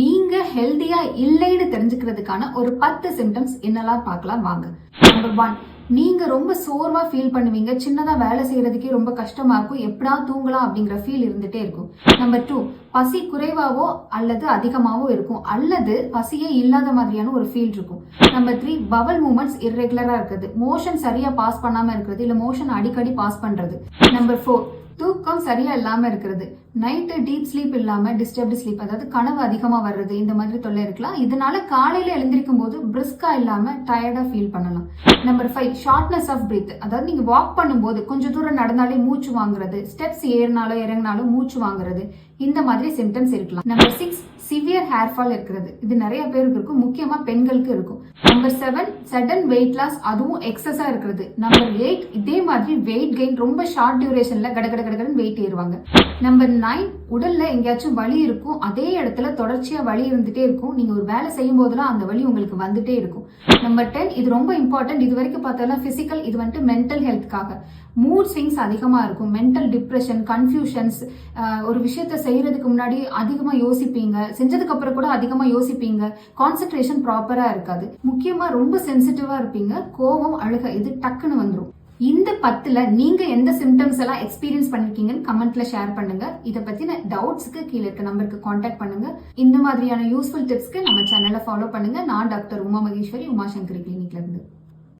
நீங்க ஹெல்தியா இல்லைன்னு தெரிஞ்சுக்கிறதுக்கான ஒரு பத்து சிம்டம்ஸ் என்னெல்லாம் பார்க்கலாம் வாங்க. நம்பர் ஒன் நீங்க ரொம்ப சோர்வா ஃபீல் பண்ணுவீங்க. சின்னதா வேலை செய்யறதுக்கே ரொம்ப கஷ்டமா இருக்கும். எப்படா தூங்கலாம் அப்படிங்கிற ஃபீல் இருந்துட்டே இருக்கும். நம்பர் டூ பசி குறைவாவோ அல்லது அதிகமாவோ இருக்கும். அல்லது பசியே இல்லாத மாதிரியான ஒரு ஃபீல் இருக்கும். நம்பர் த்ரீ பவல் மூமெண்ட்ஸ் இர்ரெகுலரா இருக்குது மோஷன் சரியா பாஸ் பண்ணாம இருக்கிறது. இல்ல மோஷன் அடிக்கடி பாஸ் பண்றது. நம்பர் ஃபோர் தூக்கம் சரியா இல்லாம இருக்கிறது. நைட்டு டீப் ஸ்லீப் இல்லாம டிஸ்டர்ப்டு ஸ்லீப் அதாவது கனவு அதிகமா வர்றது இந்த மாதிரி தொல்லை இருக்கலாம். இதனால காலையில எழுந்திருக்கும் போது பிரிஸ்கா இல்லாம டயர்டா ஃபீல் பண்ணலாம். Number five shortness of breath அதாவது நீங்க வாக் பண்ணும்போது கொஞ்சம் தூரம் நடந்தாலே மூச்சு வாங்குறது ஸ்டெப்ஸ் ஏறினாலோ இறங்கினாலும் மூச்சு வாங்குறது. இந்த மாதிரி சிம்டம்ஸ் இருக்கலாம். Number six severe hair fall இருக்கிறது. இது நிறைய பேருக்கு இருக்கும். முக்கியமா பெண்களுக்கு இருக்கும். Number seven sudden weight loss அதுவும் எக்ஸஸா இருக்கிறது. நம்பர் எயிட் இதே மாதிரி வெயிட் கெயின் ரொம்ப ஷார்ட் டியூரேஷன்ல கட கட கடகடன்னு வெயிட் ஏறுவாங்க. நம்பர் நைன் உடல்ல எங்கேயாச்சும் வலி இருக்கும். அதே இடத்துல தொடர்ச்சியா வலி இருந்துட்டே இருக்கும். நீங்க ஒரு வேலை செய்யும் போதெல்லாம் அந்த வலி உங்களுக்கு வந்துட்டே இருக்கும். நம்பர் டென் இது ரொம்ப இம்பார்ட்டன்ட் இது வரைக்கும் பார்த்தாலும் பிசிக்கல் இது வந்துட்டு மென்டல் ஹெல்த்காக மூட் ஸ்விங்ஸ் அதிகமா இருக்கும். மென்டல் டிப்ரெஷன் கன்ஃபியூஷன்ஸ் ஒரு விஷயத்த செய்யறதுக்கு முன்னாடி அதிகமா யோசிப்பீங்க. செஞ்சதுக்கு அப்புறம் கூட அதிகமா யோசிப்பீங்க. கான்சென்ட்ரேஷன் ப்ராப்பரா இருக்காது. முக்கியமா ரொம்ப சென்சிட்டிவா இருப்பீங்க. கோவம் அழுக இது டக்குன்னு வந்துடும் இந்த பத்துல நீங்க எந்த சிம்டம்ஸ் எல்லாம் எக்ஸ்பீரியன்ஸ் பண்ணிருக்கீங்கன்னு கமெண்ட்ல ஷேர் பண்ணுங்க. இதை பத்தின டவுட்ஸ்க்கு கீழே இருக்க நம்பருக்கு காண்டாக்ட் பண்ணுங்க. இந்த மாதிரியான யூஸ்ஃபுல் டிப்ஸ்க்கு நம்ம சேனலை ஃபாலோ பண்ணுங்க. நான் டாக்டர் உமா மகேஸ்வரி உமாசங்கரி கிளினிக்ல இருந்து.